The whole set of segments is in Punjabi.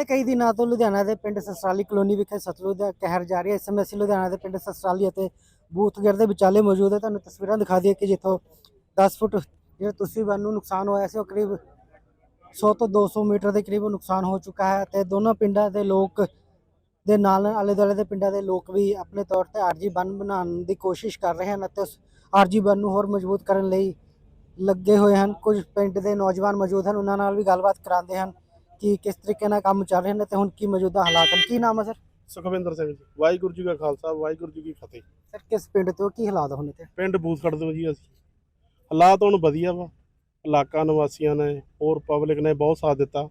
ਪਿਛਲੇ ਕਈ ਦਿਨਾਂ ਤੋਂ ਲੁਧਿਆਣਾ ਦੇ ਪਿੰਡ ਸਸਰਾਲੀ ਕਲੋਨੀ ਵਿਖੇ ਸਤਲੁਜ ਦਾ ਕਹਿਰ ਜਾ ਰਿਹਾ ਇਸ ਸਮੇਂ ਅਸੀਂ ਲੁਧਿਆਣਾ ਦੇ ਪਿੰਡ ਸਸਰਾਲੀ ਅਤੇ ਬੂਥਗੜ ਦੇ ਵਿਚਾਲੇ ਮੌਜੂਦ ਹੈ। ਤੁਹਾਨੂੰ ਤਸਵੀਰਾਂ ਦਿਖਾ ਦਈਏ ਕਿ ਜਿੱਥੋਂ 10 ਫੁੱਟ ਜਿਹੜਾ ਤੁਸੀਂ ਬੰਨ ਨੂੰ ਨੁਕਸਾਨ ਹੋਇਆ ਸੀ, ਉਹ ਕਰੀਬ 100 ਤੋਂ 200 ਮੀਟਰ ਦੇ ਕਰੀਬ ਨੁਕਸਾਨ ਹੋ ਚੁੱਕਾ ਹੈ ਤੇ ਦੋਨਾਂ ਪਿੰਡਾਂ ਦੇ ਲੋਕ ਦੇ ਨਾਲ ਨਾਲ ਆਲੇ ਦੁਆਲੇ ਦੇ ਪਿੰਡਾਂ ਦੇ ਲੋਕ ਵੀ ਆਪਣੇ ਤੌਰ ਤੇ ਆਰਜੀ ਬੰਨ ਬਣਾਉਣ ਦੀ ਕੋਸ਼ਿਸ਼ ਕਰ ਰਹੇ ਹਨ ਅਤੇ ਉਸ ਆਰਜੀ ਬੰਨ ਨੂੰ ਹੋਰ ਮਜ਼ਬੂਤ ਕਰਨ ਲਈ ਲੱਗੇ ਹੋਏ ਹਨ। ਕੁਝ ਪਿੰਡ ਦੇ ਨੌਜਵਾਨ ਮੌਜੂਦ ਹਨ, ਉਹਨਾਂ ਨਾਲ ਵੀ ਗੱਲਬਾਤ ਕਰਾਉਂਦੇ ਹਨ। ਕਿ ਕਿਸ ਤਰੀਕੇ ਨਾਲ ਕੰਮ ਚੱਲ ਰਹੇ ਨੇ ਤੇ ਹੁਣ ਕੀ ਮੌਜੂਦਾ ਹਾਲਾਤ ਹਨ? ਕੀ ਨਾਮ ਹੈ ਸਰ? ਸੁਖਵਿੰਦਰ ਸਿੰਘ ਜੀ। ਵਾਹਿਗੁਰੂ ਜੀ ਕਾ ਖਾਲਸਾ ਵਾਹਿਗੁਰੂ ਜੀ ਕੀ ਫਤਿਹ। ਸਰ ਕਿਸ ਪਿੰਡ ਤੋਂ ਕੀ ਹਾਲਾਤ ਹੋਣੇ ਤੇ? ਪਿੰਡ ਬੂਥਖੜ ਤੋਂ ਜੀ ਅਸੀਂ। ਹਾਲਾਤ ਹੁਣ ਵਧੀਆ ਵਾ। ਇਲਾਕਾ ਨਿਵਾਸੀਆਂ ਨੇ ਹੋਰ ਪਬਲਿਕ ਨੇ ਬਹੁਤ ਸਾਥ ਦਿੱਤਾ।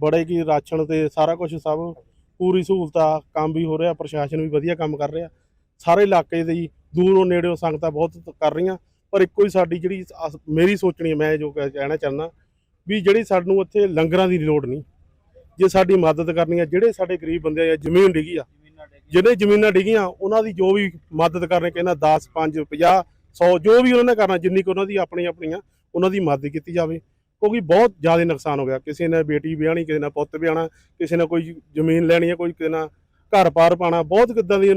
ਬੜੇ ਕੀ ਰਾਸ਼ਨ ਤੇ ਸਾਰਾ ਕੁਝ ਸਭ ਪੂਰੀ ਸਹੂਲਤਾਂ ਕੰਮ ਵੀ ਹੋ ਰਿਹਾ ਪ੍ਰਸ਼ਾਸਨ ਵੀ ਵਧੀਆ ਕੰਮ ਕਰ ਰਿਹਾ। ਸਾਰੇ ਇਲਾਕੇ ਦੇ ਜੀ ਦੂਰੋਂ ਨੇੜਿਓਂ ਸੰਗਤਾਂ ਬਹੁਤ ਕਰ ਰਹੀਆਂ। ਪਰ ਇੱਕੋ ਹੀ ਸਾਡੀ ਜਿਹੜੀ ਮੇਰੀ ਸੋਚਣੀ ਹੈ ਮੈਂ ਜੋ ਕਹਿ- ਕਹਿਣਾ ਚਾਹੁੰਦਾ ਵੀ ਜਿਹੜੀ ਸਾਨੂੰ ਇੱਥੇ ਲੰਗਰਾਂ ਦੀ ਲੋੜ ਨਹੀਂ। ਜੇ ਸਾਡੀ ਮਦਦ ਕਰਨੀ ਆ, ਜਿਹੜੇ ਸਾਡੇ ਗਰੀਬ ਬੰਦੇ ਆ ਜ਼ਮੀਨ ਡਿੱਗੀ ਆ ਜਿਹੜੇ ਜ਼ਮੀਨਾਂ ਡਿੱਗੀਆਂ, ਉਹਨਾਂ ਦੀ ਜੋ ਵੀ ਮਦਦ ਕਰਨੀ, ਕਹਿੰਦਾ 10 5 50 100 ਜੋ ਵੀ ਉਹਨਾਂ ਨੇ ਕਰਨਾ, ਜਿੰਨੀ ਕੁ ਉਹਨਾਂ ਦੀ ਆਪਣੀ ਆਪਣੀਆਂ ਉਹਨਾਂ ਦੀ ਮਦਦ ਕੀਤੀ ਜਾਵੇ। ਕਿਉਂਕਿ ਬਹੁਤ ਜ਼ਿਆਦਾ ਨੁਕਸਾਨ ਹੋ ਗਿਆ। ਕਿਸੇ ਨੇ ਬੇਟੀ ਵਿਆਹਣੀ, ਕਿਸੇ ਨੇ ਪੁੱਤ ਵਿਆਹਣਾ, ਕਿਸੇ ਨੇ ਕੋਈ ਜ਼ਮੀਨ ਲੈਣੀ ਹੈ ਕੋਈ ਕਿਸੇ ਨੇ ਘਰ ਪਾਰ ਪਾਣਾ ਬਹੁਤ ਕਿੱਦਾਂ ਦੀ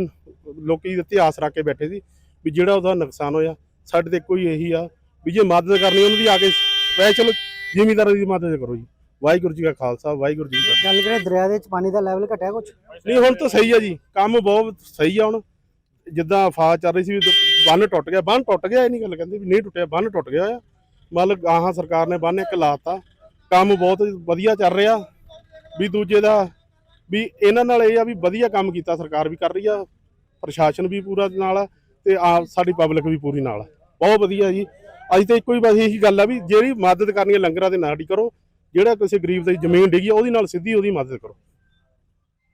ਲੋਕੀ ਇਤਿਹਾਸ ਰੱਖ ਕੇ ਬੈਠੇ ਸੀ ਵੀ ਜਿਹੜਾ ਉਹਦਾ ਨੁਕਸਾਨ ਹੋਇਆ। ਸਾਡੇ ਤੇ ਕੋਈ ਇਹੀ ਆ ਵੀ ਜੇ ਮਦਦ ਕਰਨੀ, ਉਹਨਾਂ ਦੀ ਆ ਕੇ ਸਪੈਸ਼ਲ ਜ਼ਿਮੀਂਦਾਰਾਂ ਦੀ ਮਦਦ ਕਰੋ ਜੀ। ਵਾਹਿਗੁਰੂ ਜੀ ਕਾ ਖਾਲਸਾ ਵਾਹਿਗੁਰੂ ਜੀ ਕੀ ਗੱਲ ਕਰੇ ਦਰਿਆ ਦੇ ਵਿੱਚ ਪਾਣੀ ਦਾ ਲੈਵਲ ਘਟਿਆ ਕੁਝ ਨਹੀਂ ਹੁਣ ਤਾਂ ਸਹੀ ਆ ਜੀ। ਕੰਮ ਬਹੁਤ ਸਹੀ ਆ ਹੁਣ। ਜਿੱਦਾਂ ਆਫਾਤ ਚੱਲ ਰਹੀ ਸੀ ਵੀ ਬੰਨ ਟੁੱਟ ਗਿਆ। ਬੰਨ ਟੁੱਟ ਗਿਆ ਇਹ ਨਹੀਂ ਗੱਲ ਕਹਿੰਦੇ ਵੀ ਨਹੀਂ ਟੁੱਟਿਆ ਬੰਨ ਟੁੱਟ ਗਿਆ ਆ ਮਤਲਬ ਆਹਾਂ ਸਰਕਾਰ ਨੇ ਬੰਨ ਇੱਕ ਲਾਤਾ। ਕੰਮ ਬਹੁਤ ਵਧੀਆ ਚੱਲ ਰਿਹਾ। ਵੀ ਦੂਜੇ ਦਾ ਵੀ ਇਹਨਾਂ ਨਾਲ ਇਹ ਆ ਵੀ ਵਧੀਆ ਕੰਮ ਕੀਤਾ ਸਰਕਾਰ ਵੀ ਕਰ ਰਹੀ ਆ। ਪ੍ਰਸ਼ਾਸਨ ਵੀ ਪੂਰਾ ਨਾਲ ਤੇ ਆ ਸਾਡੀ ਪਬਲਿਕ ਵੀ ਪੂਰੀ ਨਾਲ ਬਹੁਤ ਵਧੀਆ ਜੀ। ਅੱਜ ਤੇ ਇੱਕੋ ਹੀ ਬਸ ਇਹੀ ਗੱਲ ਆ ਵੀ ਜਿਹੜੀ ਮਦਦ ਕਰਨੀ ਹੈ ਲੰਗਰਾਂ ਦੇ ਨਾਲ ਹੀ ਕਰੋ ਜਿਹੜਾ ਕਿਸੇ ਗਰੀਬ ਦੀ ਜ਼ਮੀਨ ਡਿੱਗੀ ਆ, ਉਹਦੀ ਨਾਲ ਸਿੱਧੀ ਉਹਦੀ ਮਦਦ ਕਰੋ।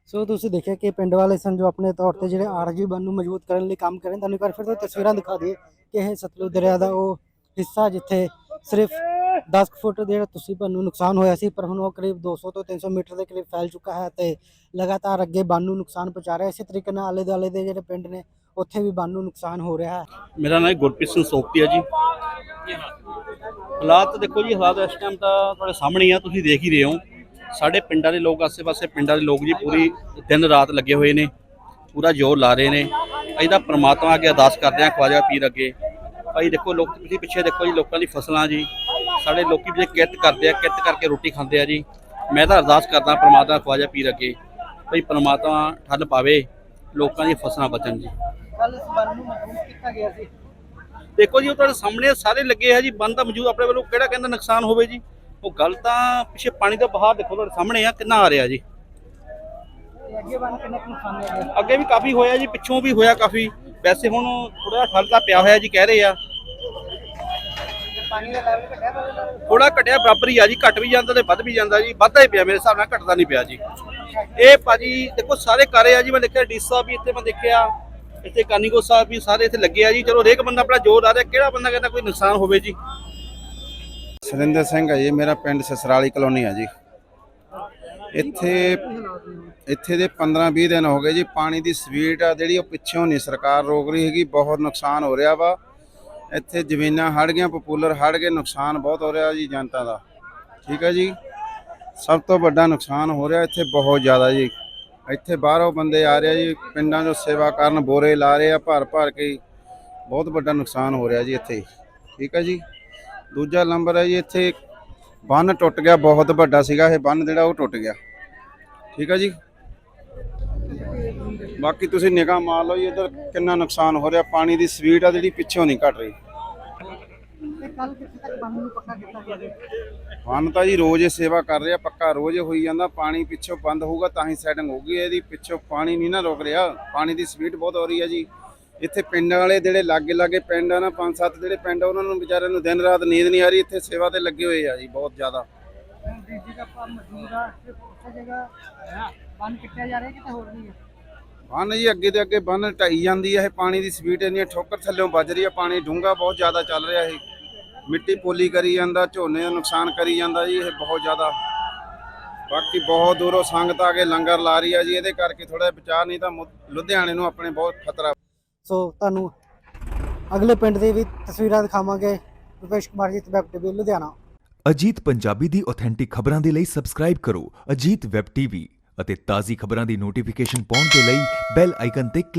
ਸੋ ਤੁਸੀਂ ਦੇਖਿਆ ਕਿ ਪਿੰਡ ਵਾਲੇ ਸਨ ਜੋ ਆਪਣੇ ਤੌਰ ਤੇ ਜਿਹੜੇ ਆਰਜੀ ਬੰਨ ਨੂੰ ਮਜ਼ਬੂਤ ਕਰਨ ਲਈ ਕੰਮ ਕਰ ਰਹੇ ਹਨ ਤੁਹਾਨੂੰ ਇੱਕ ਵਾਰ ਫਿਰ ਤੋਂ ਤਸਵੀਰਾਂ ਦਿਖਾ ਦਈਏ ਕਿ ਇਹ ਸਤਲੁਜ ਦਰਿਆ ਦਾ ਉਹ ਹਿੱਸਾ ਜਿੱਥੇ ਸਿਰਫ 10 ਕੁ ਫੁੱਟ ਜਿਹੜਾ ਤੁਸੀਂ ਨੂੰ ਨੁਕਸਾਨ ਹੋਇਆ ਸੀ ਪਰ ਹੁਣ ਉਹ ਕਰੀਬ 200 ਤੋਂ 300 ਮੀਟਰ ਦੇ ਕਰੀਬ ਫੈਲ ਚੁੱਕਾ ਹੈ ਤੇ ਲਗਾਤਾਰ ਅੱਗੇ ਬੰਨ ਨੂੰ ਨੁਕਸਾਨ ਪਹੁੰਚਾ ਰਿਹਾ। ਇਸੇ ਤਰੀਕੇ ਨਾਲ ਆਲੇ ਦੁਆਲੇ ਦੇ ਜਿਹੜੇ ਪਿੰਡ ਨੇ ਉੱਥੇ ਵੀ ਬੰਨ ਨੂੰ ਨੁਕਸਾਨ ਹੋ ਰਿਹਾ ਹੈ। ਮੇਰਾ ਨਾਮ ਗੁਰਪ੍ਰੀਤ ਸਿੰਘ ਸੋਪਤੀ ਹੈ ਜੀ। ਹਾਲਾਤ ਦੇਖੋ ਜੀ, ਹਾਲਾਤ ਇਸ ਟਾਈਮ ਤਾਂ ਤੁਹਾਡੇ ਸਾਹਮਣੇ ਆ, ਤੁਸੀਂ ਦੇਖ ਹੀ ਰਹੇ ਹੋ। ਸਾਡੇ ਪਿੰਡਾਂ ਦੇ ਲੋਕ, ਆਸੇ-ਪਾਸੇ ਪਿੰਡਾਂ ਦੇ ਲੋਕ ਜੀ, ਪੂਰੀ ਦਿਨ ਰਾਤ ਲੱਗੇ ਹੋਏ ਨੇ, ਪੂਰਾ ਜ਼ੋਰ ਲਾ ਰਹੇ ਨੇ। ਅਸੀਂ ਤਾਂ ਪ੍ਰਮਾਤਮਾ ਅੱਗੇ ਅਰਦਾਸ ਕਰਦੇ ਹਾਂ, ਖਵਾਜਾ ਪੀਰ ਅੱਗੇ। ਭਾਈ ਦੇਖੋ, ਲੋਕ ਤੁਸੀਂ ਪਿੱਛੇ ਦੇਖੋ ਜੀ, ਲੋਕਾਂ ਦੀ ਫਸਲਾਂ ਜੀ। ਸਾਡੇ ਲੋਕੀ ਵੀ ਜੇ ਕਿਰਤ ਕਰਦੇ ਆ, ਕਿਰਤ ਕਰਕੇ ਰੋਟੀ ਖਾਂਦੇ ਆ ਜੀ। ਮੈਂ ਤਾਂ ਅਰਦਾਸ ਕਰਦਾ ਪ੍ਰਮਾਤਮਾ ਖਵਾਜਾ ਪੀਰ ਅੱਗੇ, ਭਾਈ ਪ੍ਰਮਾਤਮਾ ਠੱਲ ਪਾਵੇ, ਲੋਕਾਂ ਦੀਆਂ ਫਸਲਾਂ ਬਚਣ ਜੀ। ਕੱਲ ਇਸ ਬੰਨ ਨੂੰ ਮਜ਼ਬੂਤ ਕੀਤਾ ਗਿਆ ਸੀ। ਦੇਖੋ ਜੀ ਉਹ ਤੁਹਾਡੇ ਸਾਹਮਣੇ ਸਾਰੇ ਲੱਗੇ ਆ ਜੀ ਬੰਦ ਤਾਂ ਮੌਜੂਦ ਆਪਣੇ ਵੱਲੋਂ ਕਿਹੜਾ ਕਹਿੰਦਾ ਨੁਕਸਾਨ ਹੋਵੇ ਜੀ? ਉਹ ਗੱਲ ਤਾਂ ਪਿੱਛੇ ਪਾਣੀ ਦਾ ਬਹਾਅ ਦੇਖੋ ਤੁਹਾਡੇ ਸਾਹਮਣੇ ਆ ਕਿੰਨਾ ਆ ਰਿਹਾ ਜੀ। ਅੱਗੇ ਬੰਨ ਕਿੰਨਾ ਕੁ ਨੁਕਸਾਨ ਹੋਇਆ? ਗਿਆ ਅੱਗੇ ਵੀ ਕਾਫੀ ਹੋਇਆ ਜੀ ਪਿੱਛੋਂ ਵੀ ਹੋਇਆ ਕਾਫੀ। ਵੈਸੇ ਹੁਣ ਥੋੜਾ ਠੱਲ ਤਾਂ ਪਿਆ ਹੋਇਆ ਜੀ ਕਹਿ ਰਹੇ ਆ। ਤੇ ਪਾਣੀ ਦਾ ਲੈਵਲ ਘਟਿਆ ਪਰ ਥੋੜਾ ਘਟਿਆ ਬਰਾਬਰ ਹੀ ਆ ਜੀ ਘਟ ਵੀ ਜਾਂਦਾ ਤੇ ਵੱਧ ਵੀ ਜਾਂਦਾ ਜੀ ਵੱਧਦਾ ਹੀ ਪਿਆ ਮੇਰੇ ਹਿਸਾਬ ਨਾਲ ਘਟਦਾ ਨਹੀਂ ਪਿਆ ਜੀ। ਇਹ ਭਾਜੀ ਦੇਖੋ ਸਾਰੇ ਕਰ ਰਹੇ ਆ ਜੀ ਮੈਂ ਦੇਖਿਆ ਡੀ ਸਾਹਿਬ ਵੀ ਇੱਥੇ ਮੈਂ ਦੇਖਿਆ। ਇੱਥੇ ਕਾਨੀਗੋ ਸਾਹਿਬ ਵੀ ਸਾਰੇ ਇੱਥੇ ਲੱਗੇ ਆ ਜੀ। ਚਲੋ, ਹਰੇਕ ਬੰਦਾ ਆਪਣਾ ਜੋਰ ਲਾ ਰਿਹਾ। ਕਿਹੜਾ ਬੰਦਾ ਕਹਿੰਦਾ ਕੋਈ ਨੁਕਸਾਨ ਹੋਵੇ ਜੀ? ਸੁਰਿੰਦਰ ਸਿੰਘ ਹੈ ਜੀ, ਮੇਰਾ ਪਿੰਡ ਸਸਰਾਲੀ ਕਲੋਨੀ ਹੈ ਜੀ। ਇੱਥੇ ਇੱਥੇ ਦੇ 15-20 ਦਿਨ ਹੋ ਗਏ ਜੀ, ਪਾਣੀ ਦੀ ਸਪੀਡ ਆ ਜਿਹੜੀ, ਉਹ ਪਿੱਛੋਂ ਨਹੀਂ, ਸਰਕਾਰ ਰੋਕ ਰਹੀ ਹੈਗੀ, ਬਹੁਤ ਨੁਕਸਾਨ ਹੋ ਰਿਹਾ ਵਾ। ਇੱਥੇ ਜ਼ਮੀਨਾਂ ਹੜ ਗਈਆਂ, ਪਪੂਲਰ ਹੜ ਗਏ, ਨੁਕਸਾਨ ਬਹੁਤ ਹੋ ਰਿਹਾ ਜੀ ਜਨਤਾ ਦਾ। ਠੀਕ ਹੈ ਜੀ? ਸਭ ਤੋਂ ਵੱਡਾ ਨੁਕਸਾਨ ਹੋ ਰਿਹਾ ਇੱਥੇ ਬਹੁਤ ਜ਼ਿਆਦਾ ਜੀ। ਇੱਥੇ ਬਾਹਰੋਂ ਬੰਦੇ ਆ ਰਹੇ ਆ ਜੀ, ਪਿੰਡਾਂ 'ਚੋਂ ਸੇਵਾ ਕਰਨ, ਬੋਰੇ ਲਾ ਰਹੇ ਆ, ਭਰ ਭਰ ਕੇ ਬਹੁਤ ਵੱਡਾ ਨੁਕਸਾਨ ਹੋ ਰਿਹਾ ਜੀ ਇੱਥੇ। ਠੀਕ ਹੈ ਜੀ? ਦੂਜਾ ਨੰਬਰ ਹੈ ਜੀ, ਇੱਥੇ ਬੰਨ ਟੁੱਟ ਗਿਆ, ਬਹੁਤ ਵੱਡਾ ਸੀਗਾ ਇਹ ਬੰਨ, ਜਿਹੜਾ ਉਹ ਟੁੱਟ ਗਿਆ। ਠੀਕ ਹੈ ਜੀ? ਬਾਕੀ ਤੁਸੀਂ ਨਿਗਾਹ ਮਾਰ ਲਓ ਜੀ, ਇੱਧਰ ਕਿੰਨਾ ਨੁਕਸਾਨ ਹੋ ਰਿਹਾ, ਪਾਣੀ ਦੀ ਸਪੀਡ ਆ ਜਿਹੜੀ ਪਿੱਛੋਂ ਨਹੀਂ ਘਟ ਰਹੀ। ਤੇ ਕੱਲ ਕਿੱਥੇ ਤੱਕ ਬੰਨ ਨੂੰ ਪੱਕਾ ਕੀਤਾ ਗਿਆ ਬੰਨ ਤਾਂ ਜੀ ਰੋਜ਼ ਇਹ ਸੇਵਾ ਕਰ ਰਿਹਾ, ਪੱਕਾ ਰੋਜ਼ ਹੋਈ ਜਾਂਦਾ, ਪਾਣੀ ਪਿੱਛੋਂ ਬੰਦ ਹੋਊਗਾ ਤਾਂ ਹੀ ਸੈਟਿੰਗ ਹੋਊਗੀ ਇਹਦੀ, ਪਿੱਛੋਂ ਪਾਣੀ ਨਹੀਂ ਨਾ ਰੁਕ ਰਿਹਾ, ਪਾਣੀ ਦੀ ਸਪੀਡ ਬਹੁਤ ਹੋ ਰਹੀ ਹੈ ਜੀ। ਇੱਥੇ ਪਿੰਡਾਂ ਵਾਲੇ ਜਿਹੜੇ ਲਾਗੇ ਲਾਗੇ ਪਿੰਡ ਆ ਨਾ, ਪੰਜ ਸੱਤ ਜਿਹੜੇ ਪਿੰਡ ਆ, ਉਹਨਾਂ ਨੂੰ ਵਿਚਾਰਿਆਂ ਨੂੰ ਦਿਨ ਰਾਤ ਨੀਂਦ ਨਹੀਂ ਆ ਰਹੀ, ਇੱਥੇ ਸੇਵਾ ਤੇ ਲੱਗੇ ਹੋਏ ਆ ਜੀ ਬਹੁਤ ਜ਼ਿਆਦਾ। ਡੀਜੀ ਦਾ ਆਪਾਂ ਮਜ਼ਦੂਰ ਆ ਉਸੇ ਜਗ੍ਹਾ ਬੰਨ ਕਿੱਟਿਆ ਜਾ ਰਿਹਾ ਕਿਤੇ ਹੋਰ ਨਹੀਂ ਹੈ ਬੰਨ ਜੀ ਅੱਗੇ ਤੇ ਅੱਗੇ ਬੰਨ ਢਾਈ ਜਾਂਦੀ ਹੈ ਇਹ ਪਾਣੀ ਦੀ ਸਪੀਡ ਇੰਨੀ ਠੋਕਰ ਥੱਲੇੋਂ ਵੱਜ ਰਹੀ ਹੈ ਪਾਣੀ ਡੂੰਘਾ ਬਹੁਤ ਜ਼ਿਆਦਾ ਚੱਲ ਰਿਹਾ ਇਹ। ਮਿੱਟੀ ਪੋਲੀ ਕਰੀ ਜਾਂਦਾ ਝੋਨੇ ਦਾ ਨੁਕਸਾਨ ਕਰੀ ਜਾਂਦਾ ਜੀ ਇਹ ਬਹੁਤ ਜ਼ਿਆਦਾ। ਬਾਕੀ ਬਹੁਤ ਦੂਰੋਂ ਸੰਗਤ ਆ ਕੇ ਲੰਗਰ ਲਾ ਰਹੀ ਹੈ ਜੀ ਇਹਦੇ ਕਰਕੇ ਥੋੜਾ ਬਚਾਅ ਨਹੀਂ ਤਾਂ ਮੁ- ਲੁਧਿਆਣੇ ਨੂੰ ਆਪਣੇ ਬਹੁਤ ਖਤਰਾ। ਸੋ ਤੁਹਾਨੂੰ ਅਗਲੇ ਪਿੰਡ ਦੀ ਵੀ ਤਸਵੀਰਾਂ ਦਿਖਾਵਾਂਗੇ। ਰੁਪੇਸ਼ ਕੁਮਾਰ ਜੀ ਤਬੈਕ ਟੀਵੀ ਲੁਧਿਆਣਾ। ਅਜੀਤ ਪੰਜਾਬੀ ਦੀ ਆਥੈਂਟਿਕ ਖਬਰਾਂ ਦੇ ਲਈ ਸਬਸਕ੍ਰਾਈਬ ਕਰੋ ਅਜੀਤ ਵੈਬ ਟੀਵੀ ਅਤੇ ਤਾਜ਼ੀ ਖਬਰਾਂ ਦੀ ਨੋਟੀਫਿਕੇਸ਼ਨ ਪਾਉਣ ਦੇ ਲਈ ਬੈਲ ਆਈਕਨ ਤੇ ਕਲਿੱਕ